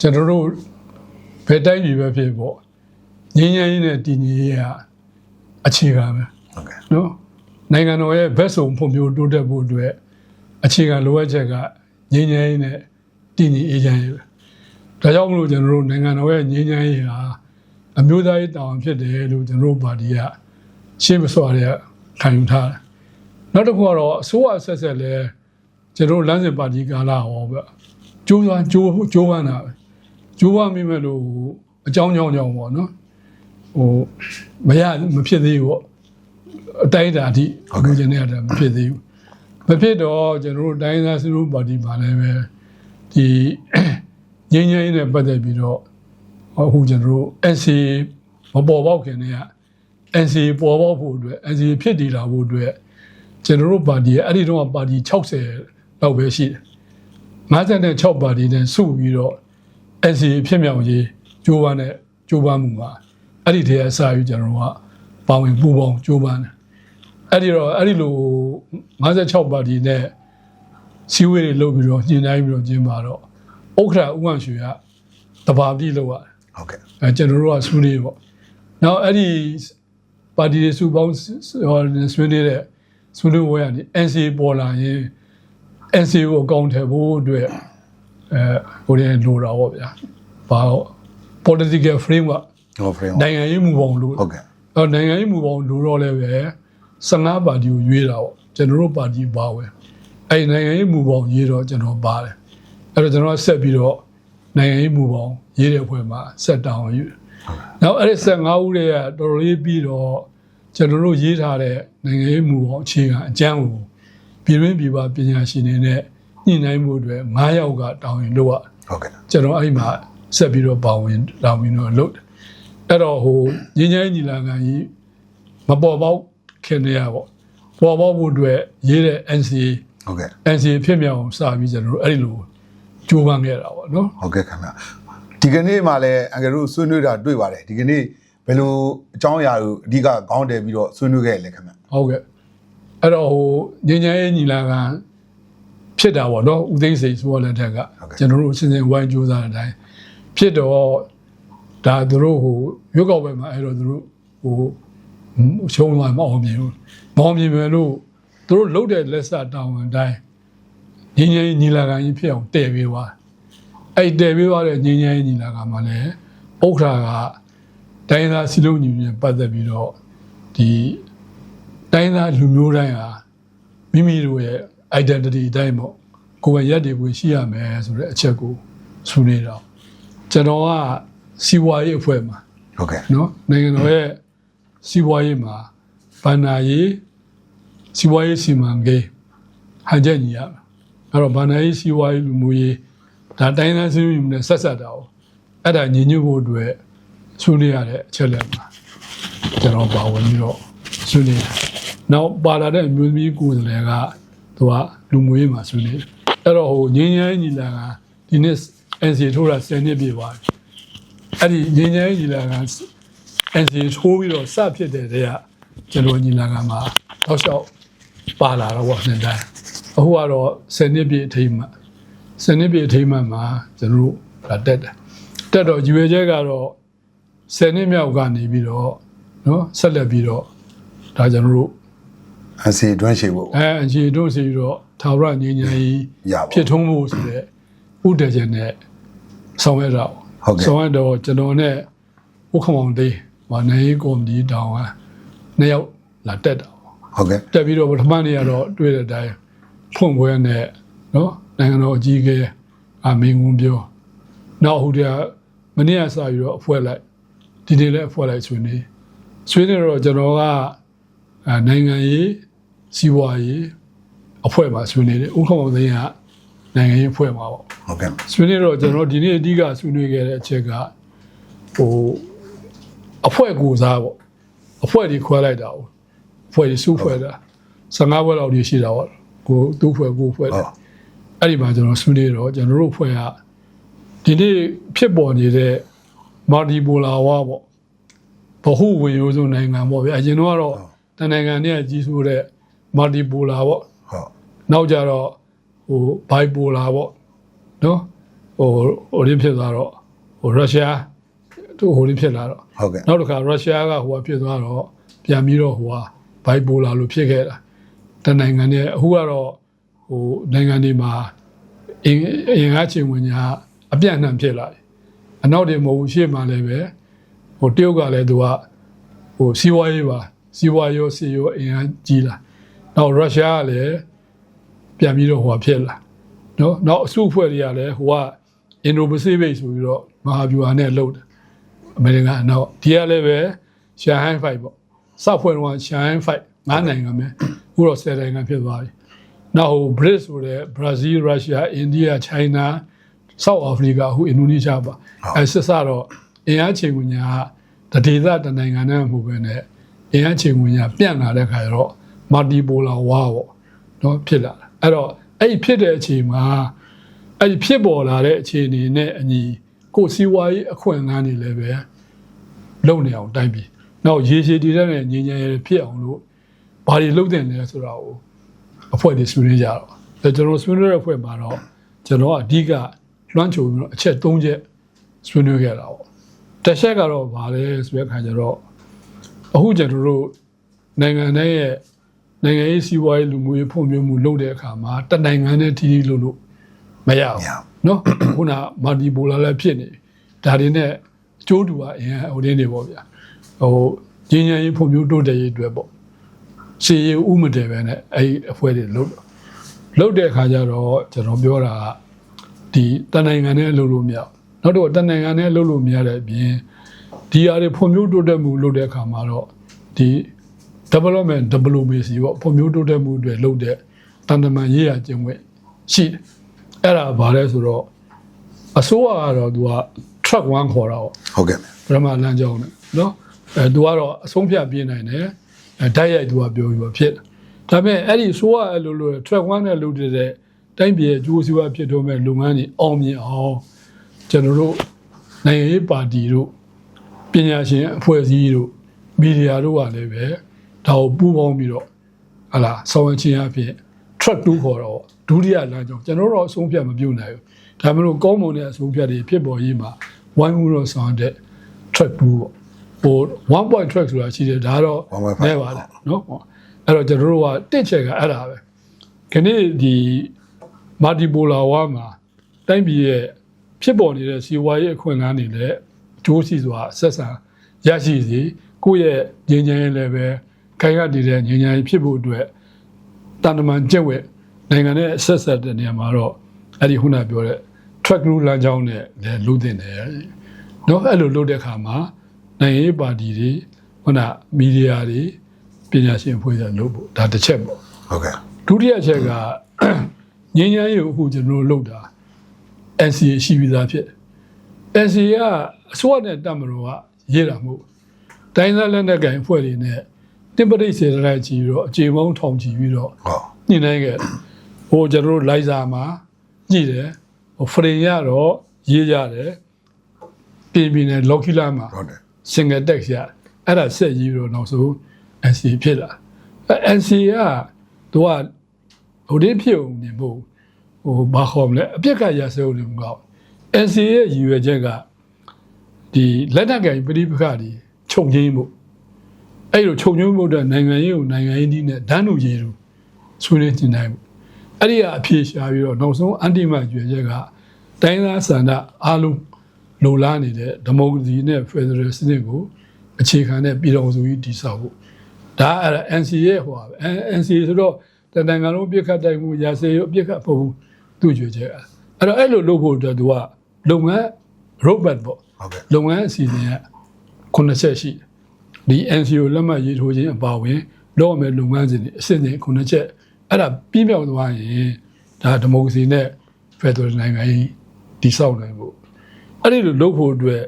ကျွန်တော်တို့ဘယ်တိုင်းပြည်ပဲဖြစ်ပေါ့ငြိမ်းချမ်းရေးနဲ့တည်ငြိမ်ရေးကအခြေခံပဲဟုတ်ကဲ့နော်နိုင်ငံတော်ရဲ့ဘက်စုံဖွံ့ဖြိုးတိုးတက်ဖို့အတွက်အခြေခံလိုအပ်ချက်ကငြိမ်းချမ်းရေးနဲ့တည်ငြိမ်အေးချမ်းရေးပဲဒါကြောင့်မလို့ကျွန်တော်တို့နိုင်ငံတော်ရဲ့ငြိမ်းချမ်းရေးဟာအမျိုးသားရေးတာဝန်ဖြစ်တယ်လို့ကျွန်တော်တို့ပါတီကရှင်းမစွာတဲ့ခံယူထားတယ်နောက်တစ်ခုကတော့အစိုးရအဆက်ဆက်လဲကျွန်တော်တို့လမ်းစဉ်ပါတီကာလာဟောပဲကျိုးသွားကျိုးကျိုးဝမ်းတာပဲ ကျိုးဝမ်းမိမဲ့လို့အကြောင်းကြောင်းကြောင်းပေါ့နော်ဟိုမရမဖြစ်သေးဘူးပေါ့အတိုင်းအတာအထိအခုကျနေရတာမဖြစ်သေးဘူးမဖြစ်တော့ကျွန်တော်တို့တိုင်းသားစရုပ်ပါတီပါလည်းပဲဒီငင်းငင်းနဲ့ပတ်သက်ပြီးတော့အခုကျွန်တော်တို့ NC မပေါ်ပေါက်ခင်တည်းက NC ပေါ်ပေါက်ဖို့အတွက် NC ဖြစ်တည်လာဖို့အတွက်ကျွန်တော်တို့ပါတီရဲ့အဲ့ဒီတော့ပါတီ60လောက်ပဲရှိတယ်56ပါတီနဲ့စုပြီးတော့ NC ဖြစ်မြောက်ရေးကြိုးပမ်းတဲ့ကြိုးပမ်းမှုမှာအဲ့ဒီတည်းအစယူကျွန်တော်တို့ကပါဝင်ပူးပေါင်းကြိုးပမ်းတယ်အဲ့ဒီတော့အဲ့ဒီလို56ပါတီနဲ့စီဝေးတွေလုပ်ပြီးတော့ညှိနှိုင်းပြီးတော့ကျင်းပါတော့ဥက္ခရာဥက္ကရွှေကတဘာတိလုပ်ရတယ်ဟုတ်ကဲ့အဲကျွန်တော်တို့ကဆွေးနွေးပေါ့နောက်အဲ့ဒီပါတီတွေစုပေါင်းဟောဆွေးနွေးတဲ့ဆွေးနွေးဝဲကနေ NC ပေါ်လာရင် NC ကိုအကောင့်ထည့်ဖို့အတွက် အဲဟိုရင်လိုတာပေါ့ဗျာဘာ political framework ဟောဖရင်နိုင်ငံရေးမူပုံလို့ဟုတ်ကဲ့အော်နိုင်ငံရေးမူပေါင်းလိုတော့လည်းပဲ15ပါတီကိုရွေးတာပေါ့ကျွန်တော်တို့ပါတီပါဝယ်အဲ့ဒီနိုင်ငံရေးမူပေါင်းရေးတော့ကျွန်တော်ပါတယ်အဲ့တော့ကျွန်တော်ဆက်ပြီးတော့နိုင်ငံရေးမူပေါင်းရေးတဲ့အဖွဲ့မှာဆက်တောင်းယူတယ်နောက်အဲ့ဒီ15ဦးတွေကတော်တော်လေးပြီးတော့ကျွန်တော်တို့ရေးထားတဲ့နိုင်ငံရေးမူပေါင်းအခြေခံအကျမ်းကိုပြည်တွင်းပြည်ပပညာရှင်တွေနဲ့ ညှိနှိုင်းမှုအတွက်9ယောက်ကတောင်းရင်လို့ရဟုတ်ကဲ့ကျွန်တော်အဲ့ဒီမှာဆက်ပြီးတော့ပါဝင်လာပြီးတော့လုပ်တယ်အဲ့တော့ဟိုငင်းငင်းညီလာခံကြီးမပေါ်ပေါက်ခင်နေရပေါ့ပေါ်ပေါက်ဖို့အတွက်ရေးတဲ့ NCA ဟုတ်ကဲ့ NCA ဖြစ်မြောက်အောင်စပြီးကျွန်တော်တို့အဲ့ဒီလိုကြိုးပမ်းခဲ့တာပေါ့နော်ဟုတ်ကဲ့ခင်ဗျဒီကနေ့မှလည်းအင်္ဂရုဆွေးနွေးတာတွေ့ပါတယ်ဒီကနေ့ဘယ်လိုအကြောင်းအရာကိုအဓိကခေါင်းတယ်ပြီးတော့ဆွေးနွေးခဲ့လဲခင်ဗျဟုတ်ကဲ့အဲ့တော့ဟိုငင်းငင်းညီလာခံ ဖြစ်တာပေါ့နော်ဦးသိန်းစိန်ဆိုတဲ့လက်ထက်ကကျွန်တော်တို့စဉ်စဉ်ဝိုင်းကြိုးစားတဲ့အတိုင်းဖြစ်တော့ဒါသူတို့ဟိုရွက်ကောက်ပဲမှာအဲ့တော့သူတို့ဟိုရှုံးသွားမအောင်မြင်ဘူးမအောင်မြင်ပဲလို့သူတို့လုတ်တဲ့လက်စတောင်းအတိုင်းညီငယ်ညီလာခံကြီးဖြစ်အောင်တည်ပေးသွားအဲ့တည်ပေးသွားတဲ့ညီငယ်ညီလာခံမှာလည်းဥက္ခရာကတိုင်းသားစီလုံးညီညီပတ်သက်ပြီးတော့ဒီတိုင်းသားလူမျိုးတိုင်းဟာမိမိတို့ရဲ့ identity အတိုင်းပေါ့ကိုယ်ကရက်တည်ဖို့ရှိရမယ်ဆိုတဲ့အချက်ကိုဆွေးနွေးတော့ကျွန်တော်ကစီဝါရေးအဖွဲ့မှာဟုတ်ကဲ့နော်နိုင်ငံတော်ရဲ့စီးပွားရေးမှာဗန္နာရေးစီးပွားရေးစီမံကိန်းဟန်ချက်ညီရမယ်အဲ့တော့ဗန္နာရေးစီးပွားရေးလူမှုရေးဒါတိုင်းတိုင်းစီးမှုနဲ့ဆက်ဆက်တာ哦အဲ့ဒါညီညွတ်ဖို့အတွက်ဆွေးနွေးရတဲ့အချက်လက်မှာကျွန်တော်ပါဝင်ပြီးတော့ဆွေးနွေးတယ်နောက်ပါလာတဲ့အမျိုးသမီးကိုယ်စားလှယ်က သူကလူမှုရေးမှာဆွေးနွေးတယ်အဲ့တော့ဟိုငင်းငင်းညီလာကဒီနေ့ NC ထိုးတာ10နှစ်ပြည့်သွားပြီအဲ့ဒီငင်းငယ်ညီလာခံ NC ထိုးပြီးတော့စဖြစ်တဲ့တည်းကကျွန်တော်ညီလာခံမှာတောက်လျှောက်ပါလာတော့ဗောနှစ်တိုင်းအခုကတော့10နှစ်ပြည့်အထိမ်းမှ10နှစ်ပြည့်အထိမ်းမှမှာကျွန်တော်တို့ဒါတက်တယ်တက်တော့ရွေချက်ကတော့10နှစ်မြောက်ကနေပြီးတော့နော်ဆက်လက်ပြီးတော့ဒါကျွန်တော်တို့ အစီတွန်းရှိဖို့အဲအခြေတို့စီပြီးတော့သာဝရငင်းငယ်ကြီးရပါဖြစ်ထုံးဖို့ဆိုတဲ့ဥတည်ချက်နဲ့ဆောင်ရွက်တာပေါ့ဟုတ်ကဲ့ဆောင်ရွက်တော့ကျွန်တော်နဲ့ဥက္ကမောင်တေးဗာနိုင်ရေးကော်မတီတောင်းဟာနှစ်ယောက်လာတက်တာပေါ့ဟုတ်ကဲ့တက်ပြီးတော့ပထမနေ့ကတော့တွေ့တဲ့အတိုင်းဖွင့်ပွဲနဲ့နော်နိုင်ငံတော်အကြီးအကဲအမင်းဝန်ပြောနောက်ဟိုတည်းကမနေ့ကစပြီးတော့အဖွဲလိုက်ဒီနေ့လည်းအဖွဲလိုက်ဆွေးနွေးဆွေးနွေးတော့ကျွန်တော်ကအဲနိုင်ငံရေး စီးပွားရေးအဖွဲ့မှာဆွေးနွေးတယ်ဥက္ကမောင်သိန်းကနိုင်ငံရေးအဖွဲ့မှာပေါ့ဟုတ်ကဲ့ဆွေးနွေးတော့ကျွန်တော်ဒီနေ့အဓိကဆွေးနွေးခဲ့တဲ့အချက်ကဟိုအဖွဲ့ကိုစားပေါ့အဖွဲ့တွေခွဲလိုက်တာပေါ့အဖွဲ့တွေစုဖွဲ့တာ15ဘွဲလောက်တွေရှိတာပေါ့ကိုသူ့ဖွဲ့ကိုဖွဲ့ဟုတယ်တ်အဲ့ဒီမှာကျွန်တော်ဆွေးနွေးတော့ကျွန်တော်တို့ဖွဲ့ကဒီနေ့ဖြစ်ပေါ်နေတဲ့မာဒီပိုလာဝါပေါ့ဘဟုဝင်ရိုးစုနိုင်ငံပေါ့ဗျာအရင်တော့ကတော့တန်နိုင်ငံနဲ့ကြီးစိုးတဲ့ မာဒီပိုလာပေါ့ဟုတ်နောက်ကြတော့ဟိုဘိုင်ပိုလာပေါ့နော်ဟဟိုဟိုရင်းဖြစ်သွားတော့ဟိုရုရှားသူဟိုရင်းဖြစ်လာတော့ဟုတ်ကဲ့နောက်တစ်ခါရုရှားကဟိုကဖြစ်သွားတော့ပြန်ပြီးတော့ဟိုကဘိုက်ပိုလာလို့ဖြစ်ခဲ့တာတနိုင်ငံနဲ့အခုကတော့ဟိုနိုင်ငံတွေမှာအင်အင်အားချင်းဝင်ညာအပြန့်အနှံ့ဖြစ်လာတယ်အနောက်တွေမဟုတ်ဘူးရှေ့မှာလည်းပဲဟိုတရုတ်ကလည်းသူကဟိုစီးပွားရေးပါစီးပွားရေးရောစီးရောအင်အားကြီးလာ နောက်ရုရှားကလည်းပြန်ပြီးတော့ဟိုကဖြစ်လာနော်နောက်အစုအဖွဲ့တွေကလည်းဟိုကအင်ဒိုပစိဖိတ်ဆိုပြီးတော့မဟာဗျူဟာနဲ့လှုပ်တယ်အမေရိကန်အနောက်ဒီကလည်းပဲရှန်ဟိုင်းဖိုက်ပေါ့စောက်ဖွဲ့တော့ရှန်ဟိုင်းဖိုက်ငါးနိုင်ငံပဲအခုတော့ဆယ်နိုင်ငံဖြစ်သွားပြီနောက်ဟို BRICS ဆိုတဲ့ Brazil Russia India China South Africa အခုအင်ဒိုနီးရှားပါအဲဆက်စတော့အင်အားချိန်ဝင်ညာတဒေသတနိုင်ငံနဲ့မဟုတ်ပဲနဲ့အင်အားချိန်ဝင်ညာပြန့်လာတဲ့ခါကျတော့ multipolar war ပေါ့နော်ဖြစ်လာတာအဲ့တော့အဲ့ဒီဖြစ်တဲ့အချိန်မှာအဲ့ဒီဖြစ်ပေါ်လာတဲ့အခြေအနေနဲ့အညီကိုယ်စီးပွားရေးအခွင့်အလမ်းတွေလည်းပဲလုံနေအောင်တိုက်ပြီးနောက်ရေရှည်တည်တဲ့ငြိမ်းချမ်းရေးဖြစ်အောင်လို့ဘာတွေလုပ်တဲ့လဲဆိုတာကိုအဖွဲ့တွေဆွေးနွေးကြတော့အဲကျွန်တော်ဆွေးနွေးတဲ့အဖွဲ့မှာတော့ကျွန်တော်အဓိကလွှမ်းခြုံပြီးတော့အချက်၃ချက်ဆွေးနွေးခဲ့တာပေါ့တစ်ချက်ကတော့ဗာလဲဆိုတဲ့အခါကျတော့အခုကျွန်တော်တို့နိုင်ငံတိုင်းရဲ့ နိုင်ငံရေးစီးပွားရေးလူမှုရေးဖွံ့ဖြိုးမှုလုပ်တဲ့အခါမှာတနိုင်ငံနဲ့ထီးထီးလို့လို့မရဘူးမရဘူးနော်ခုနမာတီပိုလာလည်းဖြစ်နေပြီဒါတွေနဲ့အကျိုးတူပါအရင်ဟိုတင်းတွေပေါ့ဗျာဟိုညဉ့်ညံရေးဖွံ့ဖြိုးတိုးတက်ရေးအတွက်ပေါ့စီရီဥမတယ်ပဲနဲ့အဲ့ဒီအဖွဲ့တွေလုတ်လုတ်တဲ့အခါကျတော့ကျွန်တော်ပြောတာကဒီတန်နိုင်ငံနဲ့လှုပ်လို့မရဘူးနောက်တော့တန်နိုင်ငံနဲ့လှုပ်လို့မရတဲ့အပြင်ဒီအရာတွေဖွံ့ဖြိုးတိုးတက်မှုလုပ်တဲ့အခါမှာတော့ဒီ development diplomacy ပေါ့ဖွံ့ဖြိုးတိုးတက်မှုတွေလုပ်တဲ့တန်တမန်ရေးရကျင့်ဝတ်ရှိတယ်အဲ့ဒါဘာလဲဆိုတော့အစိုးရကတော့သူက track 1ခေါ်တာပေါ့ဟုတ်ကဲ့ပထမလမ်းကြောင်းနဲ့နော်အဲသူကတော့အဆုံးဖြတ်ပြင်းနိုင်တယ်အဲဓာတ်ရိုက်သူကပြောပြီးတော့ဖြစ်တယ်ဒါပေမဲ့အဲ့ဒီဆိုးရအဲ့လိုလို track 1နဲ့လုပ်တဲ့တိုင်းပြည်အကျိုးစီးပွားဖြစ်တော့မဲ့လုပ်ငန်းတွေအောင်မြင်အောင်ကျွန်တော်တို့နိုင်ငံရေးပါတီတို့ပညာရှင်အဖွဲ့အစည်းတို့မီဒီယာတို့ကလည်းပဲ ဒါကိုပူးပေါင်းပြီးတော့ဟလာဆောင်ရွက်ခြင်းအဖြစ် track 2ခေါ်တော့ဒုတိယလမ်းကြောင်းကျွန်တော်တို့အဆုံးဖြတ်မပြုတ်နိုင်ဘူးဒါမှမဟုတ်ကောင်းမွန်တဲ့အဆုံးဖြတ်တွေဖြစ်ပေါ်ရေးမှာဝိုင်းဝန်းတော့ဆောင်တဲ့ track 2ပေါ့ဟို1 point track ဆိုတာရှိတယ်ဒါကတော့1.5နဲပါလားနော်ဟောအဲ့တော့ကျွန်တော်တို့ကတစ်ချက်ကအဲ့ဒါပဲခဏဒီ multipolar war မှာတိုင်းပြည်ရဲ့ဖြစ်ပေါ်နေတဲ့စီးပွားရေးအခွင့်အလမ်းတွေလည်းအကျိုးရှိစွာဆက်ဆံရရှိစေကိုယ့်ရဲ့ငြိမ်းချမ်းရေးလည်းပဲ ခိုင်ရတည်တဲ့ငြိမ်းချမ်းရေးဖြစ်ဖို့အတွက်တန်တမန်ကျက်ဝဲနိုင်ငံနဲ့ဆက်ဆက်တဲ့နေရာမှာတော့အဲ့ဒီခုနပြောတဲ့ track rule လမ်းကြောင်းနဲ့လည်းလုပ်တင်တယ်နော်အဲ့လိုလုပ်တဲ့အခါမှာနိုင်ငံရေးပါတီတွေခုနမီဒီယာတွေပညာရှင်အဖွဲ့တွေလုပ်ဖို့ဒါတစ်ချက်ပေါ့ဟုတ်ကဲ့ဒုတိယအချက်ကငြိမ်းချမ်းရေးကိုအခုကျွန်တော်တို့လုပ်တာ NCA ရှိပြီးသားဖြစ်တယ် NCA ကအစိုးရနဲ့တပ်မတော်ကရေးတာမဟုတ်ဘူးတိုင်းသားလက်နက်ကိုင်အဖွဲ့တွေနဲ့ တင်ပရိတ်စေတလိုက်ကြည့်ပြီးတော့အချိန်ပေါင်းထောင်ကြည့်ပြီးတော့ဟုတ်ညှိနှိုင်းခဲ့တယ်ဟိုကျွန်တော်တို့လိုက်စာမှာညှိတယ်ဟိုဖရင်ရတော့ရေးကြတယ်ပြင်ပြင်နဲ့လော်ကီလာမှာဟုတ်တယ် single text ရအဲ့ဒါဆက်ရေးပြီးတော့နောက်ဆုံး NCA ဖြစ်လာအဲ NCA ကသူကဟိုဒီဖြစ်ုံနေမဟုတ်ဟိုဘာခေါ်မလဲအပြစ်ကရစဲဦးနေမကောက် NCA ရဲ့ရည်ရွယ်ချက်ကဒီလက်နက်ကင်ပြိပခါတွေခြုံငင်းမှု အဲ့လိုခြုံငင်းမှုတဲ့နိုင်ငံရေးကိုနိုင်ငံရေးနည်းနဲ့ဒန်းလူကြီးတို့ဆွေးနွေးတင်နိုင်မှုအဲ့ဒီကအဖြေရှာပြီးတော့နောက်ဆုံးအန်တီမကျွေချက်ကတိုင်းသားစန္ဒအားလုံးလိုလားနေတဲ့ဒီမိုကရေစီနဲ့ဖက်ဒရယ်စနစ်ကိုအခြေခံတဲ့ပြည်တော်စုကြီးတည်ဆောက်ဖို့ဒါအဲ့ဒါ NCA ရဲ့ဟိုပါပဲ NCA ဆိုတော့တနင်္ဂနွေလုံးပြစ်ခတ်တိုက်မှုရာစေရောပြစ်ခတ်ဖို့သူ့ကြွေချက်ကအဲ့တော့အဲ့လိုလုပ်ဖို့အတွက်သူကလုပ်ငန်း robot ပေါ့ဟုတ်ကဲ့လုပ်ငန်းအစီအစဉ်ကခုနှစ်ချက်ရှိတယ် ဒီ NCO လက်မှတ်ရေးထိုးခြင်းအပါအဝင်လုပ်ရမယ့်လုပ်ငန်းစဉ်တွေအစစ်အစစ်ခုနှစ်ချက်အဲ့ဒါပြီးမြောက်သွားရင်ဒါဒီမိုကရေစီနဲ့ဖက်ဒရယ်နိုင်ငံကြီးတည်ဆောက်နိုင်ဖို့အဲ့ဒီလိုလုပ်ဖို့အတွက်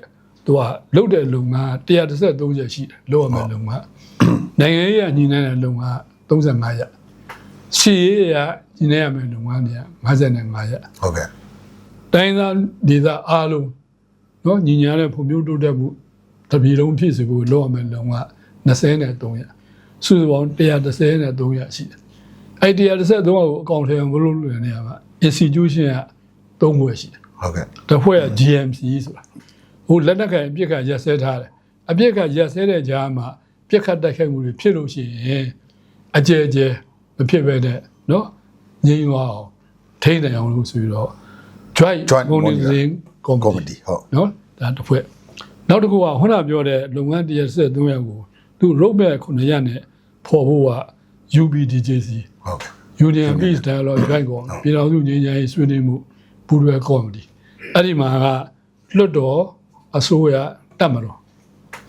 သူကလုပ်တဲ့လုပ်ငန်း133ချက်ရှိတယ်လုပ်ရမယ့်လုပ်ငန်းနိုင်ငံရေးကညီနိုင်တဲ့လုပ်ငန်း35ရက်စီရေးကညီနိုင်ရမယ့်လုပ်ငန်းတွေက55ရက်ဟုတ်ကဲ့တိုင်းသားဒေသအားလုံးနော်ညီညာတဲ့ဖွံ့ဖြိုးတိုးတက်မှု တပြည်လုံးဖြစ်စေဖို့လုပ်ရမယ့်လုံက20နဲ့300စုစုပေါင်း130နဲ့300ရှိတယ်အဲ့133ကိုအကောင့်ထဲမှာဘလို့လွယ်နေရမှာ institution က3ဘွယ်ရှိတယ်ဟဟုတ်ကဲ့တစ်ဖွဲ့က GMC ဆိုတာဟိုလက်နက်ကန်အပြစ်ကရက်စဲထားတယ်အပြစ်ကရက်စဲတဲ့ကြားမှာပြစ်ခတ်တိုက်ခိုက်မှုတွေဖြစ်လို့ရှိရင်အကျယ်ကျယ်မဖြစ်ပဲတဲ့နော်ငြိမ်းသွားအောင်ထိန်းတယ်အောင်လို့ဆိုပြီးတော့ joint Joint monitoring ကော် committee မတီဟုတ်နော်ဒါတစ်ဖွဲ့ နောက်တစ်ခုကခုနပြောတဲ့လုပ်ငန်း173ရက်ကိုသူ roadmap 9ရက်နဲ့ပေါ်ဖို့က UBDJC ဟုတ်ကဲ့ Union Peace Dialogue ကြိုက်ကောပြည်တော်စုငြိမ်းချမ်းရေးဆွေးနွေးမှုပူးတွဲကော်မတီအဲ့ဒီမှာကလွတ်တော်အစိုးရတက်မတော်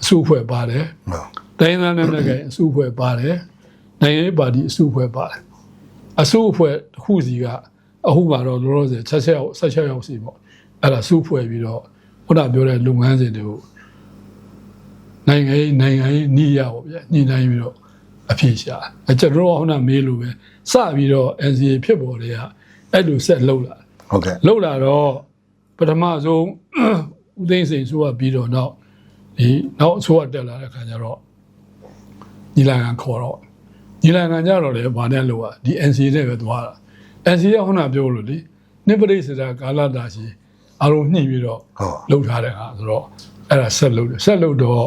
အစုအဖွဲ့ပါတယ်ဟုတ်တိုင်းသားနဲ့လည်းအစုအဖွဲ့ပါတယ်နိုင်ငံရေးပါတီအစုအဖွဲ့ပါတယ်အစုအဖွဲ့တစ်ခုစီကအခုမှတော့လောလောဆယ်16ရောက်16ရောက်စီပေါ့အဲ့ဒါစုဖွဲ့ပြီးတော့ခုနပြောတဲ့လုပ်ငန်းစဉ်တွေကို နိုင်ငံရေးနိုင်ငံရေးနှီးရပါဗျာညှိနှိုင်းပြီးတော့အဖြေရှာအကျွန်တော်တို့ကခုနမေးလို့ပဲစပြီးတော့ NCA ဖြစ်ပေါ်တွေကအဲ့လိုဆက်လှုပ်လာဟုတ်ကဲ့လှုပ်လာတော့ပထမဆုံးဦးသိန်းစိန်ဆိုကပြီးတော့နောက်ဒီနောက်အစိုးရတက်လာတဲ့ခါကျတော့ညီလာခံခေါ်တော့ညီလာခံကြတော့လေဘာနဲ့လို့อ่ะဒီ NCA နဲ့ပဲသွားတာ NCA ကခုနပြောလို့လေနိပရိစ္ဆရာကာလတာရှိအလုံးနှိပ်ပြီးတော့ဟုတ်လှုပ်ထားတဲ့ဟာဆိုတော့အဲ့ဒါဆက်လှုပ်တယ်ဆက်လှုပ်တော့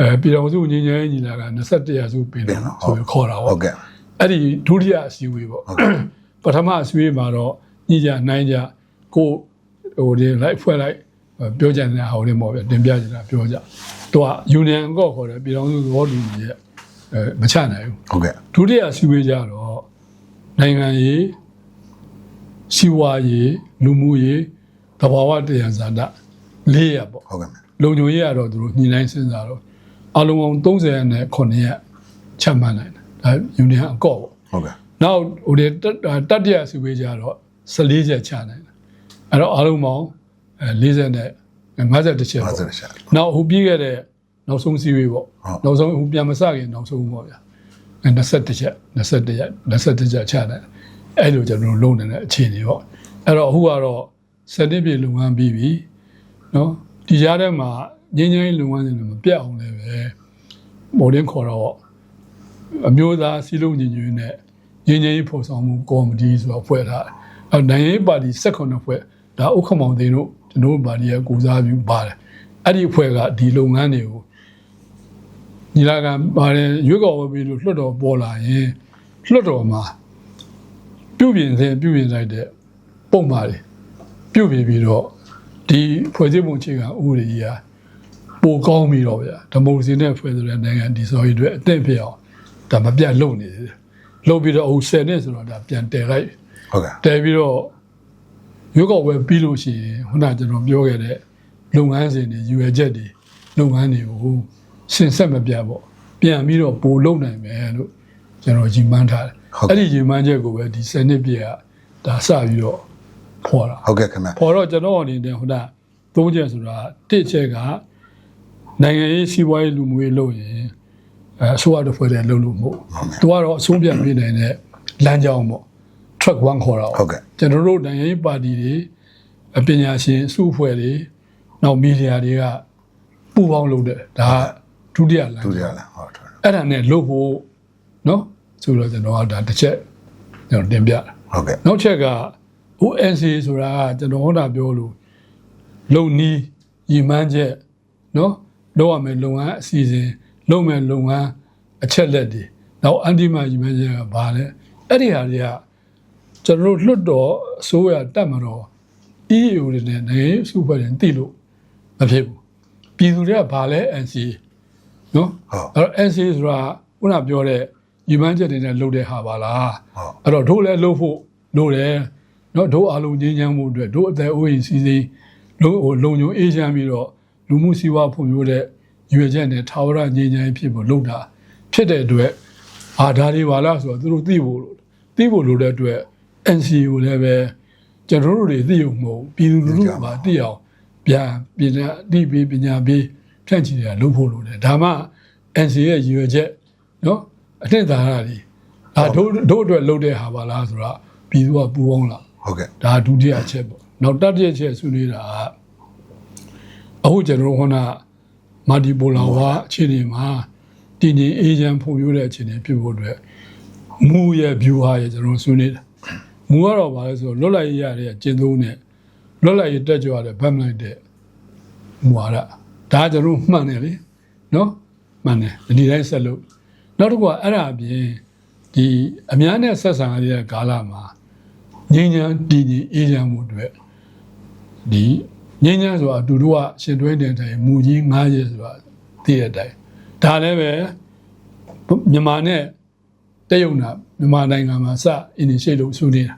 အဲပြည်တော်စုညီညာရေးညီလာခံ21ရာစုပြင်တော့ဆိုပြီးခေါ်တာဟုပေါ့တ်ကဲ့အဲ့ဒီဒုတိယအစည်းအဝေးပေါ့ပထမအစည်းအဝေးမှာတော့ညကြနိုင်ကြကိုဟိုဒီလိုက်ဖွဲ့လိုက်ပြောကြတဲ့ဟာတွေပေါ့ဗျတင်ပြကြတာပြောကြသူက union ကော့ခေါ်တယ်ပြည်တော်စုသဘောတူညီရဲ့အဲမချနိုင်ဘူးဟုတ်ကဲ့ဒုတိယအစည်းအဝေးကြတော့နိုင်ငံရေးစီးပွားရေးလူမှုရေးသဘာဝတရားဇာတ၄ရပေါ့ဟုတ်ကဲ့လုံခြုံရေးကတော့သူတို့ညှိနှိုင်းစဉ်းစားတော့ အလုံးပေါင်း30နဲ့9ရက်ချမှတ်နိုင်တယ်ဒါ union အကော့ပေါ့ဟုတ်ကဲ့နောက်ဟိုဒီတတတ္တရစုဝေးကြတော့14ချက်ချနိုင်တယ်အဲ့တော့အလုံးပေါင်းအဲ40နဲ့50ချက်ပါပေါ့စရရှာနောက်ဟိုပြီးခဲ့တဲ့နောက်ဆုံးစီးဝေးပေါ့ဟုတ်နောက်ဆုံးဟိုပြန်မစခင်နောက်ဆုံးပေါ့ဗျာအဲ21ချက်21ရက်21ချက်ချတယ်အဲ့လိုကျွန်တော်တို့လုံနေတဲ့အခြေအနေပေါ့အဲ့တော့အခုကတော့စနစ်ပြေလုံငန်းပြီးပြီနော်ဒီကြားထဲမှာ ငင်းငင်းလုံငန်းတွေလည်းမပြတ်အောင်လည်းပဲမော်ဒင်းခေါ်တော့အမျိုးသားစီလုံးညီညွတ်နဲ့ငင်းငင်းဖော်ဆောင်မှုကော်မတီဆိုတော့ဖွဲ့ထားတယ်အဲနိုင်ငံရေးပါတီ18ဖွဲ့ဒါဥက္ကမောင်သိန်းတို့ကျွန်တော်တို့ပါတီရဲ့ကိုစားပြုပါတယ်အဲ့ဒီအဖွဲ့ကဒီလုပ်ငန်းတွေကိုညီလာခံပါတယ်ရွေးကောက်ပွဲပြီးလို့လွှတ်တော်ပေါ်လာရင်လွှတ်တော်မှာပြုပြင်တဲ့ပြုပြင်လိုက်တဲ့ပုံမှားတွေပြုပြင်ပြီးတော့ဒီဖွဲ့စည်းပုံအခြေခံဥပဒေကြီးဟာ ပိုကောင်းပြီးတော့ဗျာဒီမိုကရေစီနဲ့ဖွဲ့စည်းတဲ့နိုင်ငံဒီဆိုရင်အတွက်အသင့်ဖြစ်အောင်ဒါမပြတ်လုပ်နေတယ်လုပ်ပြီးတော့အခု10နှစ်ဆိုတော့ဒါပြန်တည်လိုက်ဟုတ်ကဲ့တည်ပြီးတော့ရွေးကောက်ပွဲပြီးလို့ရှိရင်ခုနကကျွန်တော်ပြောခဲ့တဲ့လုပ်ငန်းစဉ်တွေရွယ်ချက်တွေလုပ်ငန်းတွေကိုစဉ်ဆက်မပြတ်ပေါ့ပြန်ပြီးတော့ပို့လုပ်နိုင်မယ်လို့ကျွန်တော်ကြီးမှန်းထားတယ်အဲ့ဒီကြီးမှန်းချက်ကိုပဲဒီ7နှစ်ပြည့်ကဒါစပြီးတော့ဖော်တာဟုတ်ကဲ့ခင်ဗျဖော်တော့ကျွန်တော်အနေနဲ့ခုနသုံးချက်ဆိုတာတစ်ချက်က နိုင်ငံရေးစီးပွားရေးလူမှုရေးလုပ်ရင်အဲအစိုးရတစ်ဖွဲ့တည်းလုပ်လို့မဟုတ်သူကတော့အဆုံးဖြတ်ပေးနိုင်တဲ့လမ်းကြောင်းပေါ့ track 1ခေါ်တာပေါ့ဟုတ်ကဲ့ကျွန်တော်တို့နိုင်ငံရေးပါတီတွေအပညာရှင်အစုအဖွဲ့တွေနောက်မီဒီယာတွေကပူပေါင်းလုပ်တယ်ဒါကဒုတိယလမ်းဒုတိယကြောင်းလားဟုတ်တယ်အဲ့ဒါနဲ့လုပ်ဖို့နော်ဆိုတော့ကျွန်တော်ကဒါတစ်ချက်ကျွန်တော်တင်ပြတာဟုတ်ကဲ့နောက်ချက်က ONC ဆိုတာကကျွန်တော်ဟောတာပြောလို့လုံနီးရီမန်းချက်နော် လုပ်ရမယ်လုပ်ငန်းအစီအစဉ်လုပ်မယ်လုပ်ငန်းအချက်လက်တွေနောက်အန်တီမာယူမန်ဂျာကဘာလဲအဲ့ဒီဟာတွေကကျွန်တော်တို့လွတ်တော်အစိုးရတက်မတော် EU တွေနဲ့နိုင်ငံစုဖွဲ့တွေသိလို့မဖြစ်ဘူးပြည်သူတွေကဘာလဲ NC နော်အဲ့တော့ NC ဆိုတာခုနပြောတဲ့ယူမန်ချက်တွေနဲ့လုပ်တဲ့ဟာပါလားအဲ့တော့တို့လည်းလုပ်ဖို့လိုတယ်နော်တို့အလုံးချင်းချမ်းမှုအတွက်တို့အသက်အိုးရင်စီစီလုံးဟိုလုံုံအေးချမ်းပြီးတော့ လူမှုစီးပွားဖွံ့ဖြိုးတဲ့ရွေချက်နဲ့ထာဝရငြိမ်းချမ်းရေးဖြစ်ဖို့လုပ်တာဖြစ်တဲ့အတွက်အာဒါတွေပါလားဆိုတော့သူတို့သိဖို့သိဖို့လိုတဲ့အတွက် NCA ကိုလည်းပဲကျွန်တော်တို့တွေသိုံမဟုတ်ပြည်သူလူထုပါသိအောင်ပြန်ပြည်နဲ့အသိပေးပညာပေးဖြန့်ချီတာလုပ်ဖို့လိုတယ်ဒါမှ NCA ရဲ့ရွေချက်နော်အထက်သာရတွေဒါတို့တို့အတွက်လုပ်တဲ့ဟာပါလားဆိုတော့ပြည်သူကပူပေါင်းလာဟုတ်ကဲ့ဒါဒုတိယအချက်ပေါ့နောက်တတိယအချက်ဆွေးနွေးတာက အခုကျွန်တော်တို့ခုနမာဒီပိုလာဝါအခြေအနေမှာတည်ငြိမ်အေဂျင့်ဖွံ့ဖြိုးတဲ့အခြေအနေဖြစ်ဖို့အတွက်မူရဲ့ view ဟာရဲ့ကျွန်တော်ဆွေးနွေးတာမူကတော့ဘာလဲဆိုတော့လွတ်လပ်ရေးရတဲ့ကျင့်သုံးနဲ့လွတ်လပ်ရေးတက်ကြွရတဲ့ဗတ်မလိုက်တဲ့မူဝါဒဒါကကျွန်တော်တို့မှန်တယ်လေနော်မှန်တယ်ဒီတိုင်းဆက်လို့နောက်တစ်ခုကအဲ့ဒါအပြင်ဒီအများနဲ့ဆက်ဆံရတဲ့ကာလမှာငြိမ်းချမ်းတည်ငြိမ်အေးချမ်းမှုအတွက်ဒီ ငြိမ်းချမ်းဆိုတာအတူတူကရှင်တွဲတင်တယ်မူကြီး၅ရက်ဆိုတာသိတဲ့အတိုင်းဒါလည်းပဲမြန်မာနဲ့တရုတ်နာမြန်မာနိုင်ငံမှာစ initiate လုပ်ဆွေးနေတာ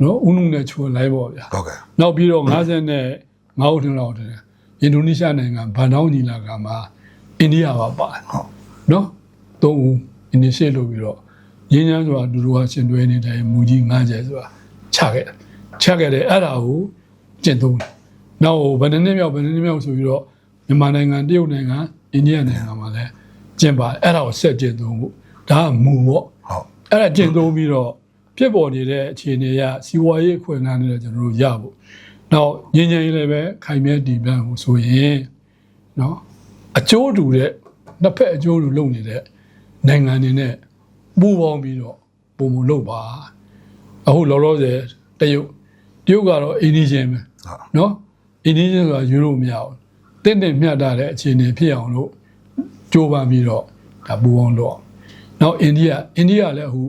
နော်ဦးနုနဲ့ချိုးလိုက်ပေါ့ဗျာဟုတ်ကဲ့နောက်ပြီးတော့50နဲ့9ဦးထင်လောက်တယ်အင်ဒိုနီးရှားနိုင်ငံဗန်ဒေါင်းညီလာခံမှာအိန္ဒိယပါပါတယ်ဟုတ်နော်သုံးဦး initiate လုပ်ပြီးတော့ရင်းချမ်းဆိုတာဒူဒူကရှင်တွဲနေတယ်မူကြီး9ကျဲဆိုတာချခဲ့တယ်ချခဲ့တယ်အဲ့ဒါကိုကျင့်သုံးတယ် နောက်ဘယ်နှစ်နှစ်မြောက်ဘယ်နှစ်နှစ်မြောက်ဆိုပြီးတော့မြန်မာနိုင်ငံတရုတ်နိုင်ငံအိန္ဒိယနိုင်ငံမှာလည်းကျင့်ပါတယ်အဲ့ဒါကိုဆက်ကျင့်သုံးဖို့ဒါကမူပေါ့ဟုတ်အဲ့ဒါကျင့်သုံးပြီးတော့ဖြစ်ပေါ်နေတဲ့အခြေအနေရစီးပွားရေးအခွင့်အလမ်းတွေကျွန်တော်တို့ရဖို့နောက်ငင်းငင်းလေးပဲခိုင်မြဲတည်ပြန့်ဖို့ဆိုရင်နော်အကျိုးတူတဲ့နှစ်ဖက်အကျိုးတူလုပ်နေတဲ့နိုင်ငံတွေနဲ့ပူးပေါင်းပြီးတော့ပုံမလုပ်ပါအခုလောလောဆယ်တရုတ်တရုတ်ကတော့အိန္ဒိယပဲဟုတ်နော် အိန္ဒိယဆိုတာယူလို့မရဘူးတင့်တယ်မြတ်တာတဲ့အခြေအနေဖြစ်အောင်လို့ကြိုးပမ်းပြီးတော့ဒါပူအောင်လုပ်အောင်နောက်အိန္ဒိယအိန္ဒိယလည်းအခု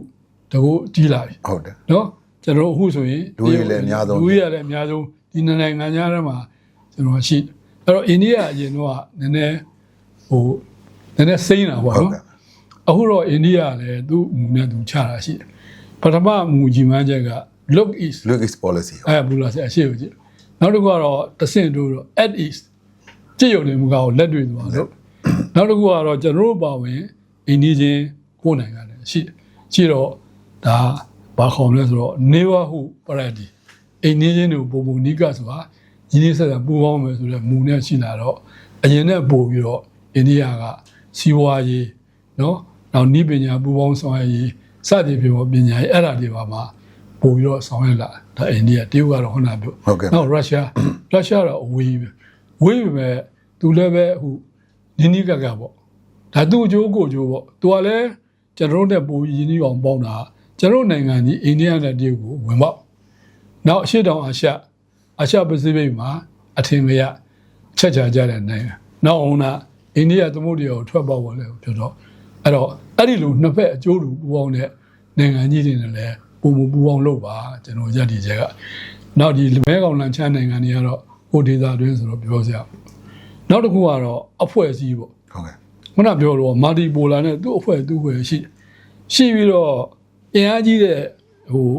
တကူကြီးလာပြီဟုတ်တယ်နော်ကျွန်တော်တို့အခုဆိုရင်လူဦးရေလည်းအများဆုံးလူဦးရေလည်းအများဆုံးဒီနှစ်နိုင်ငံကြားထဲမှာကျွန်တော်ရှိတယ်အဲ့တော့အိန္ဒိယအရင်တော့နည်းနည်းဟိုနည်းနည်းစိမ့်တာပေါ့ဟုတ်နော်ကဲ့အခုတော့အိန္ဒိယလည်းသူ့မူနဲ့သူချတာရှိတယ်ပထမမူကြီးမှန်းချက်က look east look is policy အဲဘူလာဆရာအရှိကိုကြည့် နောက်တစ်ခုကတော့တဆင့်တို့တော့ at east ကြည့်ရုံနဲ့မကအောင်လက်တွေ့သွားလို့နောက်တစ်ခုကတော့ကျွန်တော်တို့ပါဝင်အိန္ဒိချင်းကိုယ်နိုင်ငံနဲ့ရှိတယ်ရှိတော့ဒါဘာခေါ်မလဲဆိုတော့ neighborhood parity အိန္ဒိချင်းတို့ပုံပုံနီးကဆိုတာညီလေးဆက်ဆံပူးပေါင်းမယ်ဆိုတော့မူနဲ့ရှိလာတော့အရင်နဲ့ပို့ပြီးတော့အိန္ဒိယကစီးပွားရေးနော်နောက်ဤပညာပူးပေါင်းဆောင်ရွက်ရေးစသည်ဖြင့်ပေါ့ပညာရေးအဲ့ဒါတွေပါမှာ ပို့ပြီးတော့ဆောင်ရွက်လာဒါအိန္ဒိယတရုတ်ကတော့ခုနပြောဟုတ်ကဲ့နောက်ရုရှားရုရှားတော့အဝေးပဲဝေးပဲသူလည်းပဲအခုနီးနီးကပ်ကပ်ပေါ့ဒါသူ့အကျိုးကိုအကျိုးပေါ့သူကလည်းကျွန်တော်တို့နဲ့ပိုရင်းနှီးအောင်ပေါင်းတာကျွန်တော်တို့နိုင်ငံကြီးအိန္ဒိယနဲ့တရုတ်ကိုဝင်ပေါက်နောက်အရှေ့တောင်အာရှအာရှပစိဖိတ်မှာအထင်ကရချက်ချာကြတဲ့နိုင်ငံနောက်အောင်နာအိန္ဒိယသမုဒ္ဒရာကိုထွက်ပေါက်ပေါ်လဲပြောတော့အဲ့တော့အဲ့ဒီလိုနှစ်ဖက်အကျိုးတူပူပေါင်းတဲ့နိုင်ငံကြီးတွေနဲ့လည်း ပုံမပူပေါင်းလုပ်ပါကျွန်တော်ရည်တည်ချက်ကနောက်ဒီလမဲကောင်လန်ချမ်းနိုင်ငံတွေကတော့ဟိုဒေသတွင်းဆိုတော့ပြောစရာနောက်တစ်ခုကတော့အဖွဲ့အစည်းပေါ့ဟုတ်ကဲ့ခုနပြောတော့မာတီပိုလာနဲ့သူ့အဖွဲ့သူ့အဖွဲ့ရှိတယ်ရှိပြီးတော့အင်အားကြီးတဲ့ဟို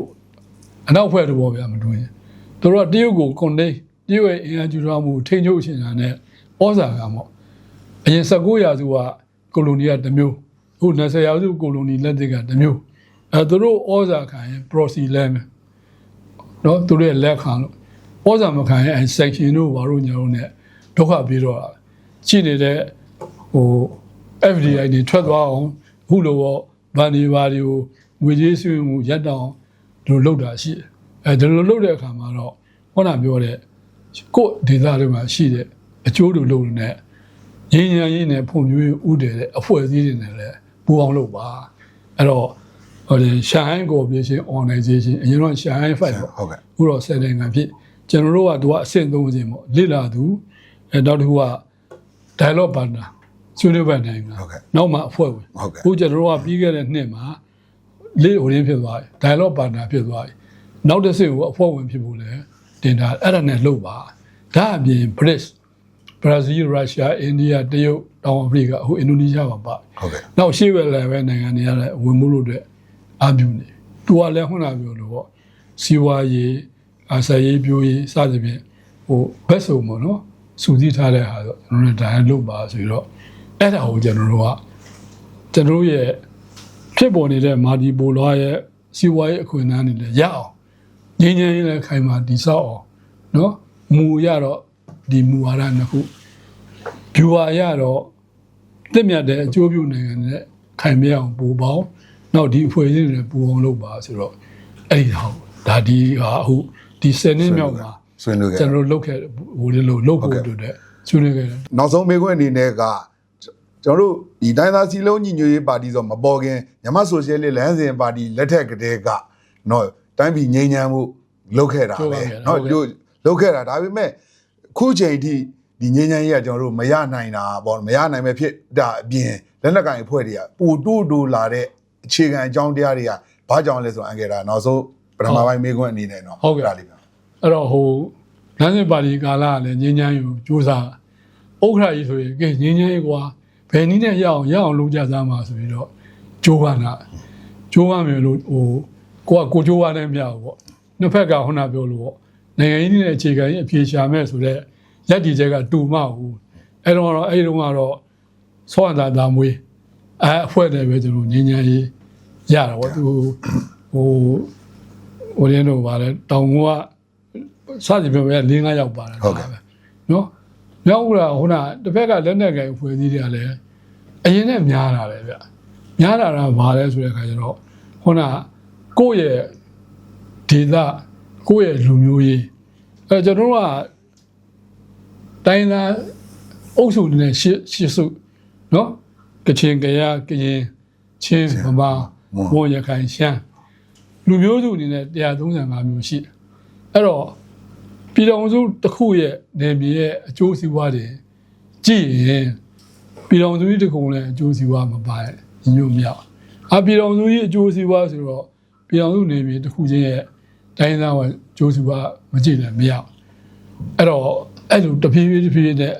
အနောက်အဖွဲ့တို့ပေါ့ဗျာမတွင်သူတို့ကတရုတ်ကိုကွန်တိန်တရုတ်ရဲ့အင်အားကြီးထွားမှုထိန်းချုပ်ရှင်တာနဲ့ဩဇာကမော့အရင်19ရာစုကကိုလိုနီကတစ်မျိုးအခု20ရာစုကိုလိုနီလက်သစ်ကတစ်မျိုး အဲသူတို့ဩဇာခံရင် proxy လဲမယ်နော်သူတို့ရဲ့လက်ခံလို့ပေါ်စာမခံရဲ့ section တို့ဘာလို့ညာလို့ ਨੇ ဒုက္ခပြီးတော့တာရှိနေတဲ့ဟို FDI တွေထွက်သွားအောင်အခုလိုပေါ့ဗန်ဒီဘာတွေကိုငွေကြေးဆွေးမှုရပ်တောင်ဒီလိုလုပ်တာရှိတယ်အဲဒီလိုလုပ်တဲ့အခါမှာတော့ခုနပြောတဲ့ကိုယ့်ဒေသတွေမှာရှိတဲ့အကျိုးတူလုပ်နေတဲ့ရင်းရင်းရင်းနဲ့ဖွံ့ဖြိုးရေးဥတည်တဲ့အဖွဲ့အစည်းတွေနဲ့လည်းပူးအောင်လုပ်ပါအဲ့တော့ ဟိုဒီ Shanghai Cooperation Organization အရင်တော့ Shanghai Fight ပေါ့ဟုတ်ကဲ့ခုတော့ဆက်နိုင်ငံဖြစ်ကျွန်တော်တို့ကသူကအဆင့်သုံးခြင်းပေါ့လိလာသူအဲနောက်တစ်ခုက dialogue partner ဆွေးနွေးပတ်နိုင်ငံဟုတ်ကဲ့နောက်မှအဖွဲ့ဝင်ဟုတ်ကဲ့ခုကျွန်တော်တို့ကပြီးခဲ့တဲ့နှစ်မှာလေးဟိုရင်းဖြစ်သွားပြီ dialogue partner ဖြစ်သွားပြီနောက်တစ်ဆင့်ကိုအဖွဲ့ဝင်ဖြစ်ဖို့လဲတင်တာအဲ့ဒါနဲ့လုပ်ပါဒါအပြင် BRICS Brazil Russia India တရုတ်တောင်အာဖရိကအခုအင်ဒိုနီးရှားပါပါဟုတ်ကဲ့နောက်ရှေ့ဘက်လည်းပဲနိုင်ငံတွေကလည်းဝင်မှုလို့အတွက် အာပြုနေသူကလည်းခုနပြောလို့ပေါ့စီဝါရေးအာဆာရေးပြိုးရေးစသဖြင့်ဟိုဘက်စုံပေါ့နော်စူးစီးထားတဲ့ဟာဆိုကျွန်တော်တို့ဒါလုပ်ပါဆိုပြီးတော့အဲ့ဒါကိုကျွန်တော်တို့ကကျွန်တော်တို့ရဲ့ဖြစ်ပေါ်နေတဲ့မာဒီပိုလာရဲ့စီဝါရေးအခွင့်အရေးတွေလည်းရအောင်ငြင်းငြင်းလေးခိုင်မာတိဆောက်အောင်နော်မူရတော့ဒီမူဝါဒနှစ်ခုဗျူဟာရတော့တက်မြတ်တဲ့အကျိုးပြုနိုင်ငံနဲ့ခိုင်မြဲအောင်ပူပေါင်း နောက်ဒီအဖွဲ့အစည်းတွေပူအောင်လုပ်ပါဆိုတော့အဲ့ဒီတော့ဒါဒီဟာအခုဒီဆယ်နှစ်မြောက်မှာဆွေးနွေးခဲ့ကျွန်တော်တို့လုပ်ခဲ့ဟိုလိုလုပ်ဖို့အတွက်ဆွေးနွေးခဲ့တယ်နောက်ဆုံးမေခွန်းအနေနဲ့ကကျွန်တော်တို့ဒီတိုင်းသားစီလုံးညီညွတ်ရေးပါတီဆိုမပေါ်ခင်မြမဆိုရှယ်လစ်လမ်းစဉ်ပါတီလက်ထက်ကတည်းကနော်တိုင်းပြည်ငြိမ်းချမ်းမှုလုပ်ခဲ့တာပဲနော်တို့လုပ်ခဲ့တာဒါပေမဲ့ခုချိန်ထိဒီငြိမ်းချမ်းရေးကကျွန်တော်တို့မရနိုင်တာပေါ့မရနိုင်ပဲဖြစ်တာအပြင်လက်နက်ကင်အဖွဲ့တွေကပူတိုးတိုးလာတဲ့ အခြေခံအကြောင်းတရားတွေကဘာကြောင့်လဲဆိုတော့အန်ကယ်တာနောက်ဆုံးပထမပိုင်းမေးခွန်းအနေနဲ့တော့ဟုတ်ကဲ့ဒါလေးပါအဲ့တော့ဟိုနန်းစစ်ပါတီကာလာကလည်းငင်းချမ်းယူစူးစမ်းဥက္ခရာကြီးဆိုရင်ကဲငင်းချမ်းရေးကွာဘယ်နည်းနဲ့ရအောင်ရအောင်လုပ်ကြစမ်းပါဆိုပြီးတော့ကြိုးပမ်းတာကြိုးပမ်းမယ်လို့ဟိုကိုကကိုကြိုးပမ်းနေမရဘူးပေါ့နှစ်ဖက်ကခုနပြောလို့ပေါ့နိုင်ငံရေးနဲ့အခြေခံရေးအပြေရှာမဲ့ဆိုတော့ရက်ဒီချက်ကတူမဟုတ်အဲ့တော့တော့အဲ့တုန်းကတော့ဆောင်းသာသာမွေးအဲအဖွဲ့တယ်ပဲကျွန်တော်ငင်းချမ်းရေး ရတာပေါ့သူဟိုဟိုရင်းတော့ဗါလဲတောင်ကစသည်ပြောပဲ၄၅ယောက်ပါတယ်ဟုတ်ကဲ့ဒါပဲနော်မြောက်ဦးကဟိုနာတစ်ဖက်ကလက်နက်ကင်ဖွဲ့စည်းတွေကလည်းအရင်နဲ့များလာတယ်ဗျများလာတာဘာလဲဆိုတဲ့အခါကျတော့ဟိုနာကိုယ့်ရဲ့ဒေသကိုယ့်ရဲ့လူမျိုးရေးအဲကျွန်တော်တို့ကတိုင်းသားအုပ်စုတွေနဲ့ရှစ်ရှစ်စုနော်ကချင်ကရကရင်ချင်းဗမာ မွန်ရခိုင်ရှမ်းလူမျိုးစုအနေနဲ့135မျိုးရှိတယ်အဲ့တော့ပြည်တော်စုတစ်ခုရဲ့နေမြေရဲ့အကျိုးစီးပွားတွေကြည့်ရင်ပြည်တော်စုကြီးတစ်ခုလည်းအကျိုးစီးပွားမပါညညမြောက်အပြည်တော်စုကြီးအကျိုးစီးပွားဆိုတော့ပြည်တော်စုနေမြေတစ်ခုချင်းရဲ့တိုင်းသားကအကျိုးစီးပွားမကြည့်လည်းမရဘူးအဲ့တော့အဲ့လိုတဖြည်းဖြည်းတဖြည်းဖြည်းနဲ့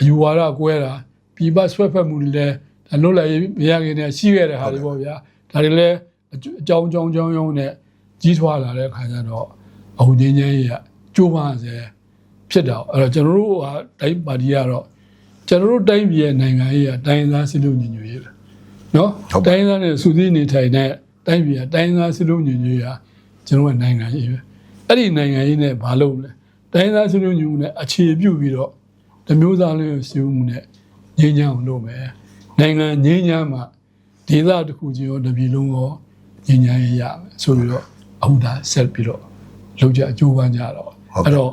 အယူဝါဒကွဲတာပြည်ပဆွဲဖက်မှုတွေလည်းဒါလွတ်လပ်ရေးမရခင်နဲ့ရှိခဲ့တဲ့ဟာတွေပေါ့ဗျာ ဒါတွေလည်းအကျအကြောင်းအကြောင်းအကြောင်းအကြောင်းနဲ့ကြီးထွားလာတဲ့အခါကျတော့အခုငင်းငင်းကြီးကကျိုးပန်းစေဖြစ်တာအဲ့တော့ကျွန်တော်တို့ကတိုင်းပါတီကတော့ကျွန်တော်တို့တိုင်းပြည်ရဲ့နိုင်ငံရေးကတိုင်းသားစစ်လို့ညီညွတ်ရေးပဲနော်တိုင်းသားနဲ့စုစည်းနေထိုင်တဲ့တိုင်းပြည်ကတိုင်းသားစစ်လို့ညီညွတ်ရေးကကျွန်တော်ကနိုင်ငံရေးပဲအဲ့ဒီနိုင်ငံရေးနဲ့ဘာလုပ်လဲတိုင်းသားစစ်လို့ညီညွတ်နဲ့အခြေပြုပြီးတော့တမျိုးသားလေးကိုစီးမှုနဲ့ငြိမ်းချမ်းအောင်လုပ်မယ်နိုင်ငံငြိမ်းချမ်းမှ ဒေသတစ်ခုချင်းရောတစ်ပြည်လုံးရောငြိမ်းချမ်းရေးရမယ်ဆိုပြီးတော့အခုဒါဆက်ပြီးတော့လုပ်ကြအကျိုးပန်းကြတော့အဲ့တော့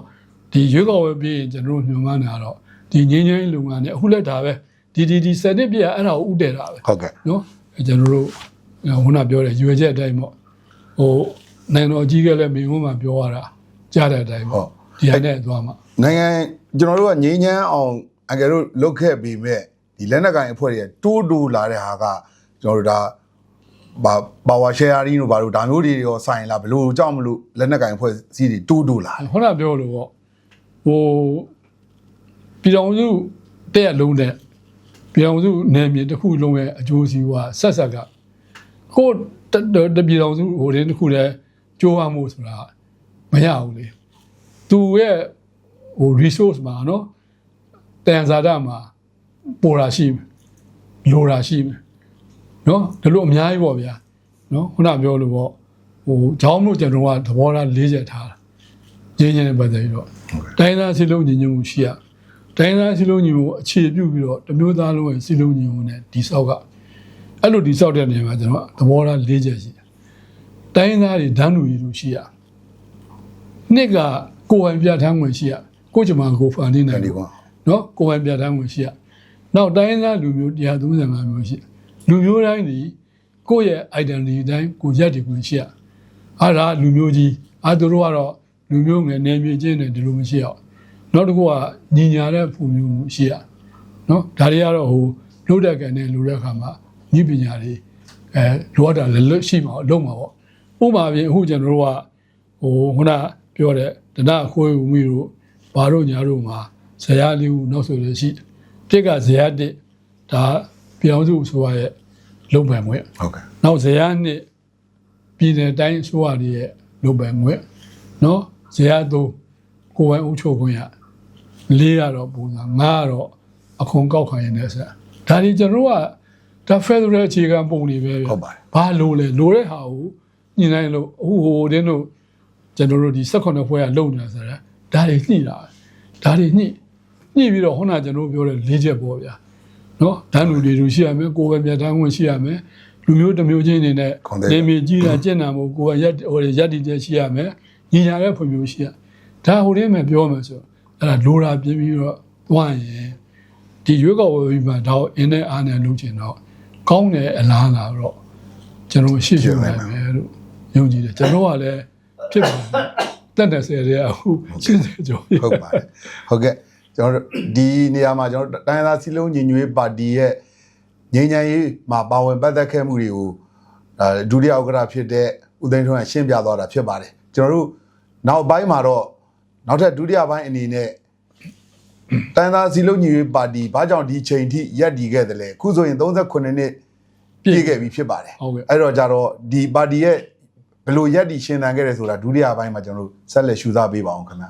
ဒီရွေးကောက်ပွဲပြီးရင်ကျွန်တော်တို့ညွှန်မှန်းတာတော့ဒီငင်းငင်းလုံငန်းနဲ့အခုလက်တာပဲဒီဒီဒီစနစ်ပြအဲ့ဒါကိုဥတည်တာပဲဟုတ်ကဲ့နော်အဲ့ကျွန်တော်တို့ဟိုနာပြောတယ်ရွေချက်အတိုင်းပေါ့ဟိုနိုင်တော်ကြီးကလည်းမိမမှပြောရတာကြားတဲ့အတိုင်းဟုပေါ့တ်ဒီဟာနဲ့သွားမှာနိုင်ငံကျွန်တော်တို့ကငြိမ်းချမ်းအောင်အန်ကယ်တို့လုတ်ခဲ့ပြီးမဲ့ဒီလက်နက်ကင်အဖွဲ့တွေတိုးတိုးလာတဲ့ဟာက ကျွန်တော်တို့ဒါဘာပါဝါရှယ်ယာရင်းတို့ဘာလို့ဒါမျိုးတွေရောဆိုင်လာဘလို့ကြောက်မလို့လက်နက်ကင်အဖွဲ့အစည်းတွေတိုးတိုးလာတယ်ခုနပြောလို့ပေါ့ဟိုပြည်တော်စုတဲ့လုံးတဲ့ပြည်တော်စုနယ်မြေတစ်ခုလုံးရဲ့အကျိုးစီးပွားဆက်ဆက်ကကိုယ်တတပြည်တော်စုဟိုတင်းတစ်ခုလည်းကြိုးပမ်းမှုဆိုတာမရဘူးလေသူရဲ့ဟို resource မှာနော်တန်ဇာတမှာပေါ်တာရှိမယ်လိုတာရှိမယ် နော်ဒါလို့အများကြီးပေါ့ဗျာနော်ခုနပြောလို့ပေါ့ဟိုเจ้าမို့ကျွန်တော်ကသဘောထား၄ချက်ထားတာ ငင်းငင်းနဲ့ပတ်သက်ပြီးတော့တိုင်းသားစီလုံးညီညွတ်မှုရှိရတိုင်းသားစီလုံးညီညွတ်မှုအခြေပြုပြီးတော့တမျိုးသားလုံးရဲ့စီလုံးညီညွတ်မှုနဲ့ဒီဆောက်ကအဲ့လိုဒီဆောက်တဲ့နေရာမှာကျွန်တော်ကသဘောထား၄ချက်ရှိတယ်တိုင်းသားတွေဓာတ်လူကြီးလူရှိရနှစ်ကကိုယ်ပိုင်ပြဋ္ဌာန်းဝင်ရှိရကိုယ်ကျမကိုဖန်နေနိုင် ဒီ တယ် ကွာ နော်ကိုယ်ပိုင်ပြဋ္ဌာန်းဝင်ရှိရနောက်တိုင်းသားလူမျိုး135မျိုးရှိ လူမျိုးတိုင်းဒီကိုယ့်ရဲ့ identity တိုင်းကိုရက်တည်ခွင့်ရှိရအားဒါလူမျိုးကြီးအားသူတို့ကတော့လူမျိုးငယ်နေမြေချင်းတယ်ဒီလိုမရှိအောင်နောက်တစ်ခုကညီညာတဲ့ပုံမျိုးမှုရှိရနော်ဒါတွေကတော့ဟိုလုတ်တဲ့ကန်နဲ့လူတဲ့ခါမှာညီပညာတွေအဲလိုအပ်တာလည်းလွတ်ရှိမှာလုံးမှာပေါ့ဥပမာပြင်အခုကျွန်တော်တို့ကဟိုခုနပြောတဲ့ဒနာအခွေးဦးမီတို့ဘာတို့ညာတို့မှာဇရာလေးဦးနောက်ဆိုလို့ရှိတယ်တစ်ကဇရာတစ်ဒါ ပြောင်းစုဆိုရရဲ့လုံပံမွေးဟုတ်ကဲ့နောက်ဇရာနှစ်ပြည်နယ်တိုင်းအစိုးရတွေရဲ့လုပ်ပိုင်ငွေနော်ဇရာသုံးကိုယ်ပိုင်အုပ်ချုပ်ခွင့်ရလေးကတော့ပုံစံငါကတော့အခွန်ကောက်ခံရနေဆက်ဒါဒီကျွန်တော်တို့ကဒါ Federal အခြေခံပုံတွေပဲဗျဟုတ်ပါတယ်ဘာလို့လဲလိုတဲ့ဟာကိုညှိနှိုင်းလို့ဟိုဟိုတင်းတို့ကျွန်တော်တို့ဒီ18ဖွဲ့ကလုံနေတာဆိုတာဒါတွေညှိတာဒါတွေညှိညှိပြီးတော့ခုနကကျွန်တော်တို့ပြောတဲ့လေးချက်ပေါ့ဗျာ နော်ဓာတ်လူတွေလူရှိရမယ်ကိုယ်ပဲပြတ်တန်းဝင်ရှိရမယ်လူမျိုးတစ်မျိုးချင်းအနေနဲ့ခွန်တဲ့နေမြေကြီးတာကျင့်တာမို့ကိုယ်ကရက်ဟိုရက်တည်ချက်ရှိရမယ်ညီညာတဲ့ဖွံ့ဖြိုးရှိရဒါဟိုတင်းမဲ့ပြောမယ်ဆိုအဲ့ဒါလိုတာပြင်းပြီးတော့သွားရင်ဒီရွေးကောက်ပွဲပြီးမှဒါကိုအင်းနဲ့အားနဲ့လုပ်ချင်တော့ကောင်းတဲ့အလားအလာတော့ကျွန်တော်ရှေ့ရှုနိုင်မယ်လို့ယုံကြည်တယ်ကျွန်တော်ကလည်းဖြစ်ပါမယ်တက်တဲ့ဆယ်တွေကအခု80ကျော်ပြီဟုတ်ပါတယ်ဟုတ်ကဲ့ ကျွန်တော်တို့ဒီနေရာမှာကျွန်တော်တို့တိုင်းရင်းသားစီလုံးညီညွတ်ရေးပါတီရဲ့ငြိမ်းချမ်းရေးမှာပါဝင်ပတ်သက်ခဲ့မှုတွေကိုအဲဒုတိယဥက္ကဋ္ဌဖြစ်တဲ့ဦးသိန်းထွန်းကရှင်းပြသွားတာဖြစ်ပါတယ်ကျွန်တော်တို့နောက်ပိုင်းမှာတော့နောက်ထပ်ဒုတိယပိုင်းအနေနဲ့တိုင်းရင်းသားစီလုံးညီညွတ်ရေးပါတီဘာကြောင့်ဒီချိန်ထိရပ်တည်ခဲ့တယ်လဲအခုဆိုရင်38နှစ်ပြည့်ခဲ့ပြီဖြစ်ပါတယ်ဟုတ်ကဲ့အဲ့တော့ကြတော့ဒီပါတီရဲ့ဘယ်လိုရက်တည်ရှင်းတန်ခဲ့တယ်ဆိုတာဒုတိယပိုင်းမှာကျွန်တော်တို့ဆက်လက်ရှုစားပေးပါအောင်ခင်ဗျာ